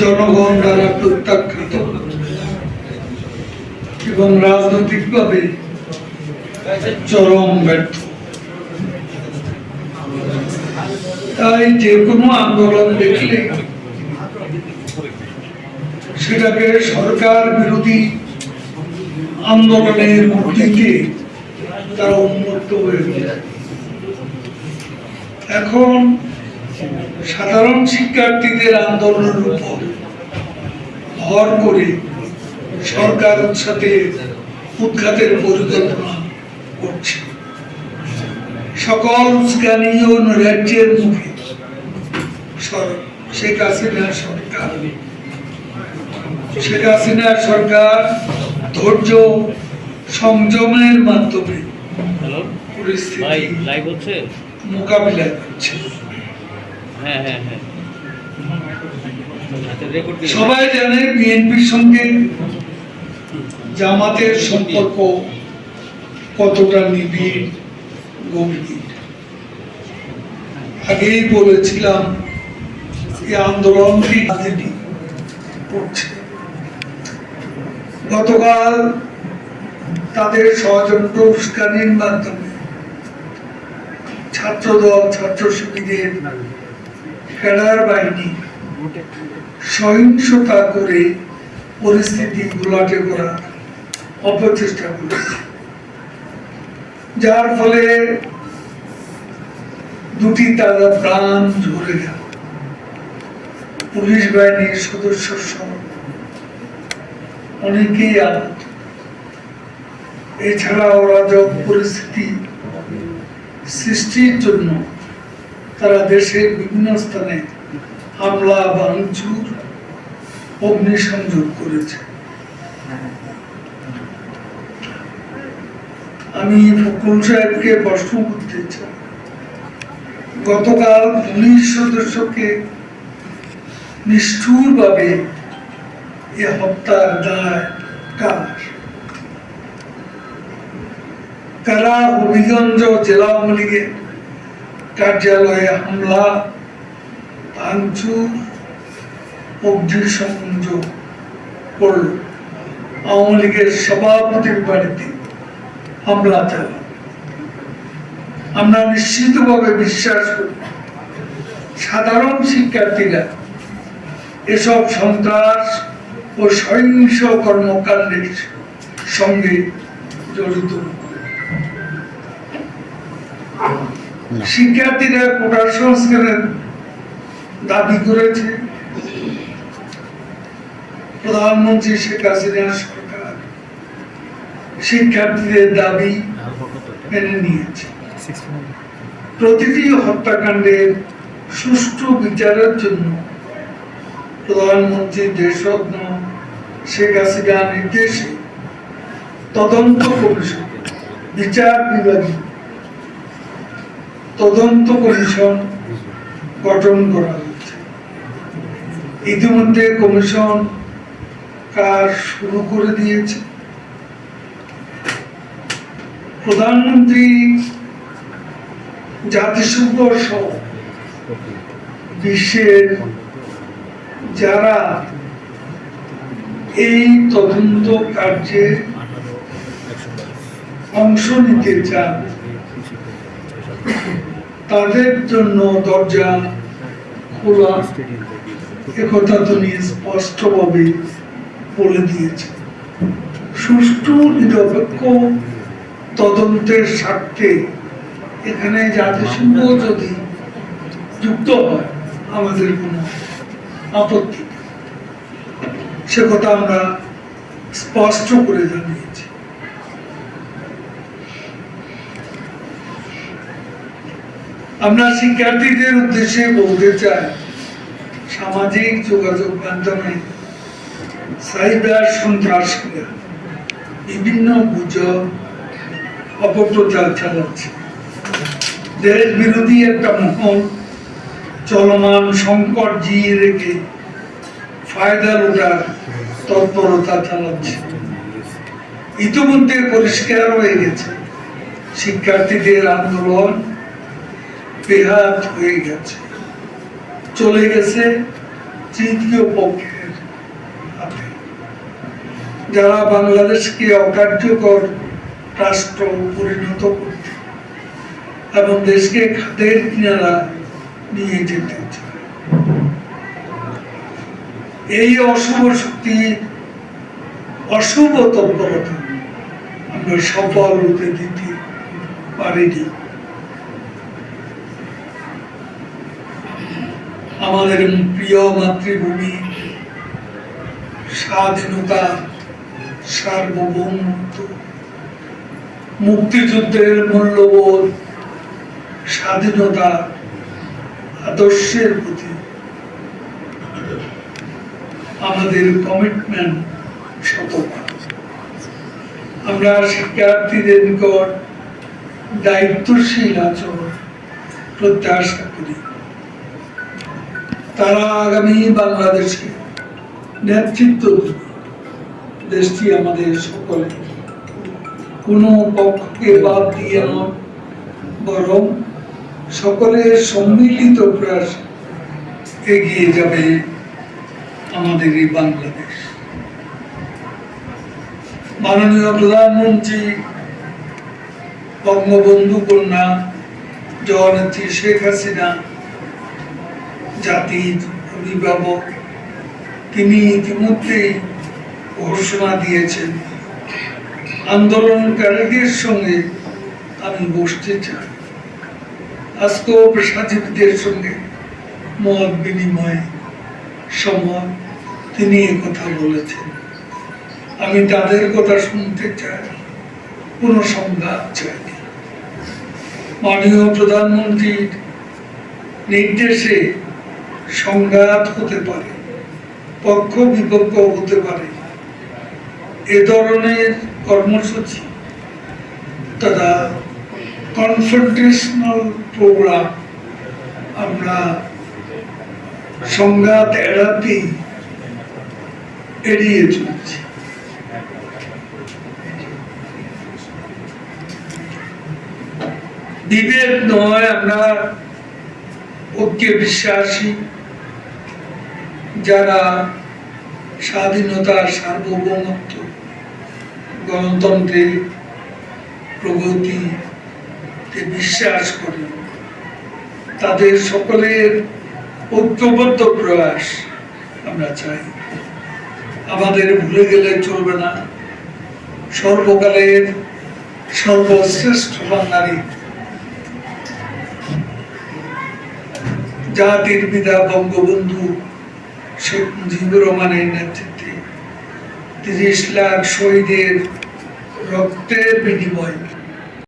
জনগণ দ্বারা প্রত্যাখ্যাত এবং রাজনৈতিকভাবে চরম ব্যর্থ। তাই যে কোনো আন্দোলন দেখলে সেটাকে সরকার বিরোধী আন্দোলনের মূর্তিতে তারা উন্মুক্ত হয়ে যায়। এখন সাধারণ শিক্ষার্থীদের আন্দোলনের উপর ভর করে সরকার সাথে উৎখাতের পরিকল্পনা করছে। সকল স্থানীয় রাজ্যের মুখে শেখ হাসিনা সরকার। শেখ হাসিনা সরকার ধৈর্য সংযমের মাধ্যমে পরিস্থিতি মোকাবিলা করছে। হ্যাঁ হ্যাঁ হ্যাঁ। সবাই জানে বিএনপির সঙ্গে জামাতের সম্পর্ক কতটা নিবিড় গভীর। আগেই বলেছিলাম এই আন্দোলনটি রাজনীতি করছে। গতকাল তাদের ষড়যন্ত্র উস্কানির মাধ্যমে ছাত্রদল, ছাত্র শিবিরের ফেডার বাহিনী সহিংসতা করে পরিস্থিতি ঘোলাটে করার অপচেষ্টা করেছে। যার ফলে দুটি তাজা প্রাণ ঝরে গেল। পুলিশ বাহিনীর সদস্য সহ অনেকেই আহত। এছাড়া অরাজক পরিস্থিতি সৃষ্টির জন্য তারা দেশের বিভিন্ন স্থানে হামলা, ভাঙচুর অগ্নিসংযোগ করেছে। আমি ফখরুল সাহেবকে প্রশ্ন করতে চাই। গতকাল পুলিশ সদস্যকে নিষ্ঠুরভাবে এ হত্যার দায় কার? কারা হবিগঞ্জ জেলা আওয়ামী কার্যালয়ে হামলা অগ্নিসংযোগ করল। আওয়ামী লীগের সভাপতির বাড়িতে হামলা চালাল। আমরা নিশ্চিতভাবে বিশ্বাস করি, সাধারণ শিক্ষার্থীরা এসব সন্ত্রাস ও সহিংস কর্মকাণ্ডের সঙ্গে জড়িত শিক্ষার্থীরা কোটার সংস্কারের দাবি করেছে। প্রধানমন্ত্রী শেখ হাসিনার সরকার শিক্ষার্থীদের দাবি মেনে নিয়েছে। প্রতিটি হত্যাকাণ্ডের সুষ্ঠু বিচারের জন্য প্রধানমন্ত্রী দেশরত্ন শেখ হাসিনার নির্দেশে তদন্ত কমিশন বিচার বিভাগী তদন্ত কমিশন গঠন করা হয়েছে। ইতিমধ্যে কমিশন কাজ শুরু করে দিয়েছে। প্রধানমন্ত্রী জাতিসংঘ সহ বিশ্বের যারা এই তদন্ত কার্যে অংশ নিতে চান তাদের জন্য দরজা খোলা একথা তিনি স্পষ্টভাবে বলে দিয়েছে সুষ্ঠু নিরপেক্ষ তদন্তের স্বার্থে এখানে জাতিসংঘ যদি যুক্ত হয়, আমাদের কোনো আপত্তি সে কথা আমরা স্পষ্ট করে জানিয়েছি। আমরা শিক্ষার্থীদের উদ্দেশ্যে বলতে চাই, সামাজিক যোগাযোগ মাধ্যমে সাইবার সন্ত্রাসীরা বিভিন্ন গুজব, অপপ্রচার চালাচ্ছে। দেশ বিরোধী একটা মহল চলমান সংকট জিয়ে রেখে ফায়দা লোটার তৎপরতা চালাচ্ছে। ইতিমধ্যে পরিষ্কার হয়ে গেছে। শিক্ষার্থীদের আন্দোলন বেহাত হয়ে গেছে। চলে গেছে তৃতীয় পক্ষের হাতে। যারা বাংলাদেশকে অকার্যকর রাষ্ট্র পরিণত করতে এবং দেশকে খাদের কিনারা নিয়ে যেতে এই অশুভ শক্তি, অশুভ তৎপরতা আমরা সফল হতে দিতে পারিনি। আমাদের প্রিয় মাতৃভূমি, স্বাধীনতা, সার্বভৌমত্ব, মুক্তিযুদ্ধের মূল্যবোধ, স্বাধীনতা, আদর্শের প্রতি আমাদের কমিটমেন্ট শতভাগ আমরা শিক্ষার্থীদের নিকট দায়িত্বশীল আচরণ প্রত্যাশা করি। তারা আগামী বাংলাদেশে নেতৃত্ব দেশটি আমাদের সকলে। কোনো পক্ষকে বাদ দিয়ে নয়, বরং সকলের সম্মিলিত প্রয়াস এগিয়ে যাবে আমাদের এই বাংলাদেশ। মাননীয় প্রধানমন্ত্রী, বঙ্গবন্ধু কন্যা জগনেত্রী শেখ হাসিনা জাতির অভিভাবক তিনি ইতিমধ্যেই ঘোষণা দিয়েছেন। আন্দোলনকারীদের সঙ্গে আমি বসতে চাই। আজকেও পেশাজীবীদের সঙ্গে মত বিনিময় সময় তিনি কথা বলেছেন। আমি তাদের কথা শুনতে চাই, কোনো সংঘাত চাই। মাননীয় প্রধানমন্ত্রীর নির্দেশে সংঘাত হতে পারে, পক্ষ বিপক্ষ হতে পারে, এ ধরনের কর্মসূচি তথা কনফ্রন্টেশনাল প্রোগ্রাম আমরা সংঘাত এড়াতেই এড়িয়ে চলছি। বিভেদ নয়, আমরা ঐক্যে বিশ্বাসী। যারা স্বাধীনতার সার্বভৌমত্ব গণতন্ত্রে প্রগতিতে বিশ্বাস করে, তাদের সকলের ঐক্যবদ্ধ প্রয়াস আমরা চাই। আমাদের ভুলে গেলে চলবে না। সর্বকালের সর্বশ্রেষ্ঠ বাঙালি, জাতির পিতা, বঙ্গবন্ধু শেখ মুজিবুর রহমানের নেতৃত্বে তিরিশ লাখ শহীদের রক্তের বিনিময়ে